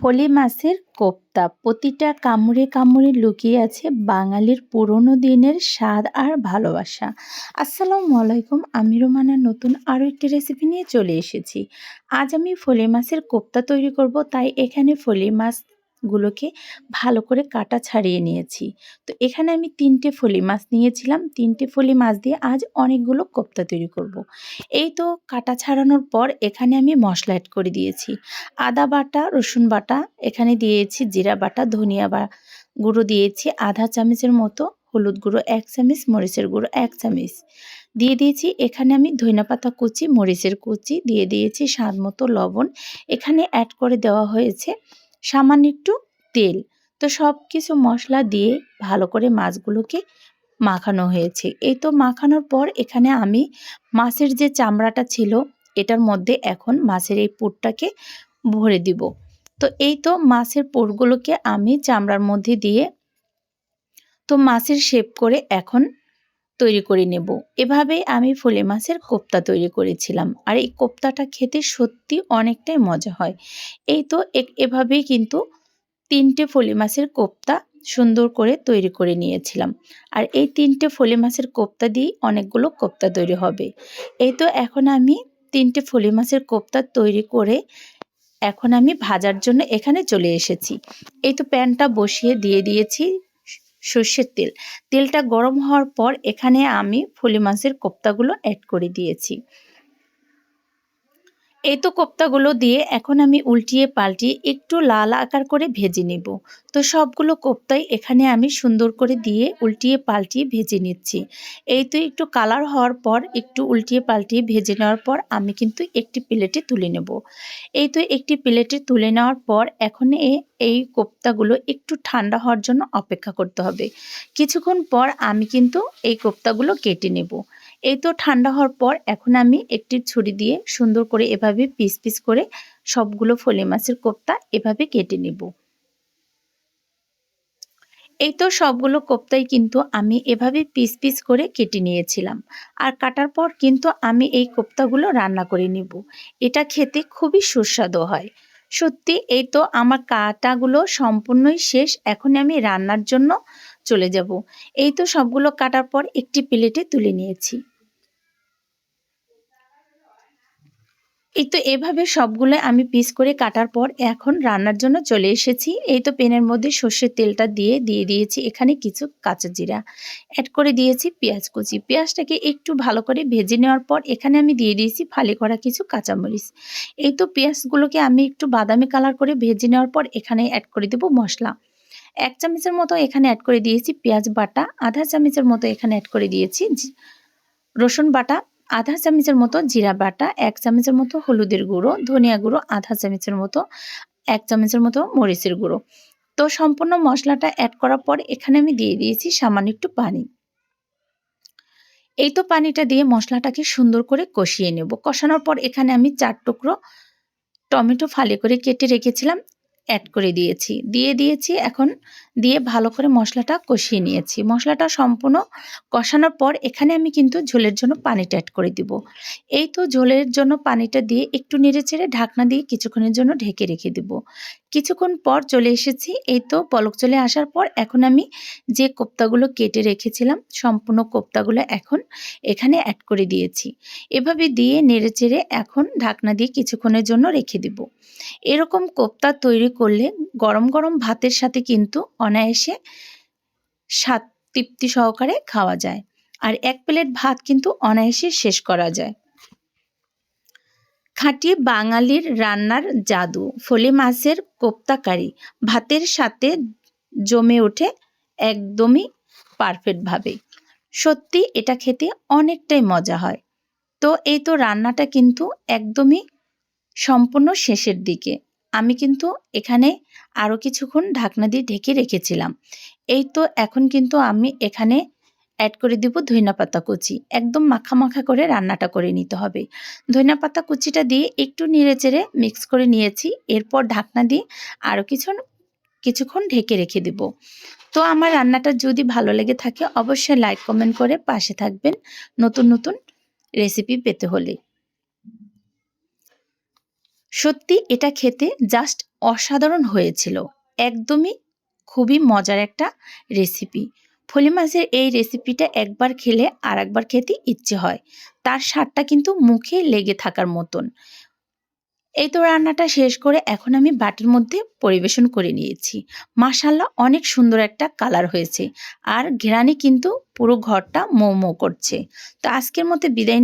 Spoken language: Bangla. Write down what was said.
ফলি মাছের কোপ্তা। প্রতিটা কামড়ে কামড়ে লুকিয়ে আছে বাঙালির পুরনো দিনের স্বাদ আর ভালোবাসা। আসসালামু আলাইকুম, আমি রোমানা। নতুন আরও একটি রেসিপি নিয়ে চলে এসেছি। আজ আমি ফলে মাছের কোপ্তা তৈরি করব, তাই এখানে ফলে মাছ গুলোকে ভালো করে কাটা ছাড়িয়ে নিয়েছি। তো এখানে আমি তিনটে ফলি মাছ নিয়েছিলাম। তিনটে ফলি মাছ দিয়ে আজ অনেকগুলো কোপ্তা তৈরি করব। এই তো কাটা ছাড়ানোর পর এখানে আমি মশলা অ্যাড করে দিয়েছি। আদা বাটা, রসুন বাটা, এখানে দিয়েছি জিরা বাটা, ধনিয়া বা, গুঁড়ো দিয়েছি আধা চামচের মতো হলুদ গুঁড়ো, এক চামচ মরিচের গুঁড়ো, এক চামচ। দিয়ে দিয়েছি এখানে আমি ধনিয়া পাতা কুচি, মরিচের কুচি, দিয়ে দিয়েছি স্বাদ মতো লবণ। এখানে অ্যাড করে দেওয়া হয়েছে সামান্য একটু তেল। তো সব কিছু মশলা দিয়ে ভালো করে মাছগুলোকে মাখানো হয়েছে। এই তো মাখানোর পর এখানে আমি মাছের যে চামড়াটা ছিল, এটার মধ্যে এখন মাছের এই পুরটাকে ভরে দিব। তো এই তো মাছের পুরগুলোকে আমি চামড়ার মধ্যে দিয়ে, তো মাছের শেপ করে এখন তৈরি করে নেব। এভাবেই আমি ফুলে মাছের কোপ্তা তৈরি করেছিলাম। আর এই কোপ্তাটা খেতে সত্যি অনেকটাই মজা হয়। এই তো এভাবেই কিন্তু তিনটে ফলি মাছের কোপ্তা সুন্দর করে তৈরি করে নিয়েছিলাম। আর এই তিনটে ফলি মাছের কোপ্তা দিয়েই অনেকগুলো কোপ্তা তৈরি হবে। এই তো এখন আমি তিনটে ফলি মাছের কোপ্তা তৈরি করে এখন আমি ভাজার জন্য এখানে চলে এসেছি। এই তো প্যানটা বসিয়ে দিয়ে দিয়েছি। সর্ষের তেল। তেলটা গরম হওয়ার পর এখানে আমি ফলি মাছের কোপ্তাগুলো অ্যাড করে দিয়েছি। এই তো কোপ্তাগুলো দিয়ে এখন আমি উল্টিয়ে পাল্টিয়ে একটু লাল আকার করে ভেজে নেব। তো সবগুলো কোপ্তাই এখানে আমি সুন্দর করে দিয়ে উল্টিয়ে পাল্টিয়ে ভেজে নিচ্ছি। এই তো একটু কালার হওয়ার পর একটু উল্টিয়ে পাল্টিয়ে ভেজে নেওয়ার পর আমি কিন্তু একটি প্লেটে তুলে নেব। এই তো একটি প্লেটে তুলে নেওয়ার পর এখন এই কোপ্তাগুলো একটু ঠান্ডা হওয়ার জন্য অপেক্ষা করতে হবে। কিছুক্ষণ পর আমি কিন্তু এই কোপ্তাগুলো কেটে নেব। এই তো ঠান্ডা হওয়ার পর এখন আমি একটি ছুরি দিয়ে সুন্দর করে এভাবে পিস পিস করে সবগুলো ফলে মাছের কোপ্তা এভাবে কেটে নেব। এই তো সবগুলো কোপ্তাই কিন্তু আমি এভাবে পিস পিস করে কেটে নিয়েছিলাম। আর কাটার পর কিন্তু আমি এই কোপ্তাগুলো রান্না করে নিব। এটা খেতে খুবই সুস্বাদু হয়। সত্যি এই তো আমার কাটাগুলো সম্পূর্ণই শেষ এখন আমি রান্নার জন্য চলে যাব। এই তো সবগুলো কাটার পর একটি প্লেটে তুলে নিয়েছি। এই তো এভাবে সবগুলো আমি পিস করে কাটার পর এখন রান্নার জন্য চলে এসেছি। এই তো পেনের মধ্যে সর্ষের তেলটা দিয়ে দিয়ে দিয়েছি। এখানে কিছু কাঁচা জিরা অ্যাড করে দিয়েছি, পেঁয়াজ কুচি। পেঁয়াজটাকে একটু ভালো করে ভেজে নেওয়ার পর এখানে আমি দিয়ে দিয়েছি ফালি করা কিছু কাঁচামরিচ। এই তো পেঁয়াজগুলোকে আমি একটু বাদামি কালার করে ভেজে নেওয়ার পর এখানে অ্যাড করে দেবো মশলা। এক চামচের মতো এখানে অ্যাড করে দিয়েছি পেঁয়াজ বাটা, আধা চামচের মতো এখানে অ্যাড করে দিয়েছি রসুন বাটা আধা চামচের মতো জিরা বাটা, এক চামচের মতো হলুদের গুঁড়ো, ধনিয়া গুঁড়ো, আধা চামচের মতো, এক চামচের মতো মরিচের গুঁড়ো। তো সম্পূর্ণ মশলাটা অ্যাড করার পর এখানে আমি দিয়ে দিয়েছি সামান্য একটু পানি। এই তো পানিটা দিয়ে মশলাটাকে সুন্দর করে কষিয়ে নেব। কষানোর পর এখানে আমি চার টুকরো টমেটো ফালি করে কেটে রেখেছিলাম। অ্যাড করে দিয়েছি। দিয়ে দিয়েছি, এখন দিয়ে ভালো করে মশলাটা কষিয়ে নিয়েছি। মশলাটা সম্পূর্ণ কষানোর পর এখানে আমি কিন্তু ঝোলের জন্য পানিটা অ্যাড করে দিব। এই তো ঝোলের জন্য পানিটা দিয়ে একটু নেড়ে চেড়ে ঢাকনা দিয়ে কিছুক্ষণের জন্য ঢেকে রেখে দিব। কিছুক্ষণ পর চলে এসেছি, এই তো পলক চলে আসার পর এখন আমি যে কোপ্তাগুলো কেটে রেখেছিলাম, সম্পূর্ণ কোপ্তাগুলো এখন এখানে অ্যাড করে দিয়েছি। এভাবে দিয়ে নেড়ে চেড়ে এখন ঢাকনা দিয়ে কিছুক্ষণের জন্য রেখে দিব। এরকম কোপ্তা তৈরি করলে গরম গরম ভাতের সাথে কিন্তু অনায়াসে স্বাদ তৃপ্তি সহকারে খাওয়া যায়। আর এক প্লেট ভাত কিন্তু অনায়াসে শেষ করা যায়। খাঁটি বাঙালির রান্নার জাদু, ফলে মাছের কোপ্তাকারি, ভাতের সাথে জমে ওঠে একদমই পারফেক্টভাবে সত্যি এটা খেতে অনেকটাই মজা হয়। তো এই তো রান্নাটা কিন্তু একদমই সম্পূর্ণ শেষের দিকে। আমি কিন্তু এখানে আরও কিছুক্ষণ ঢাকনা দিয়ে ঢেকে রেখেছিলাম। এই তো এখন কিন্তু আমি এখানে অ্যাড করে দিব ধইনা পাতা কুচি। একদম মাখা মাখা করে রান্নাটা করে নিতে হবে। ধইনা পাতা কুচিটা দিয়ে একটু নেড়ে চেড়ে মিক্স করে নিয়েছি। এরপর ঢাকনা দিয়ে আরও কিছু কিছুক্ষণ ঢেকে রেখে দেব। তো আমার রান্নাটা যদি ভালো লেগে থাকে অবশ্যই লাইক কমেন্ট করে পাশে থাকবেন। নতুন নতুন রেসিপি পেতে হলে। সত্যি এটা খেতে জাস্ট অসাধারণ হয়েছিল। একদমই খুবই মজার একটা রেসিপি ফলি মাছের এই রেসিপিটা একবার খেলে আর একবার খেতে ইচ্ছে হয়। তার স্বাদটা কিন্তু মুখে লেগে থাকার মতন। এই তো রান্নাটা শেষ করে এখন আমি বাটির মধ্যে পরিবেশন করে নিয়েছি। মাসাল্লাহ অনেক সুন্দর একটা কালার হয়েছে। আর ঘেরানি কিন্তু পুরো ঘরটা মৌ করছে। তো আজকের মতো বিদায়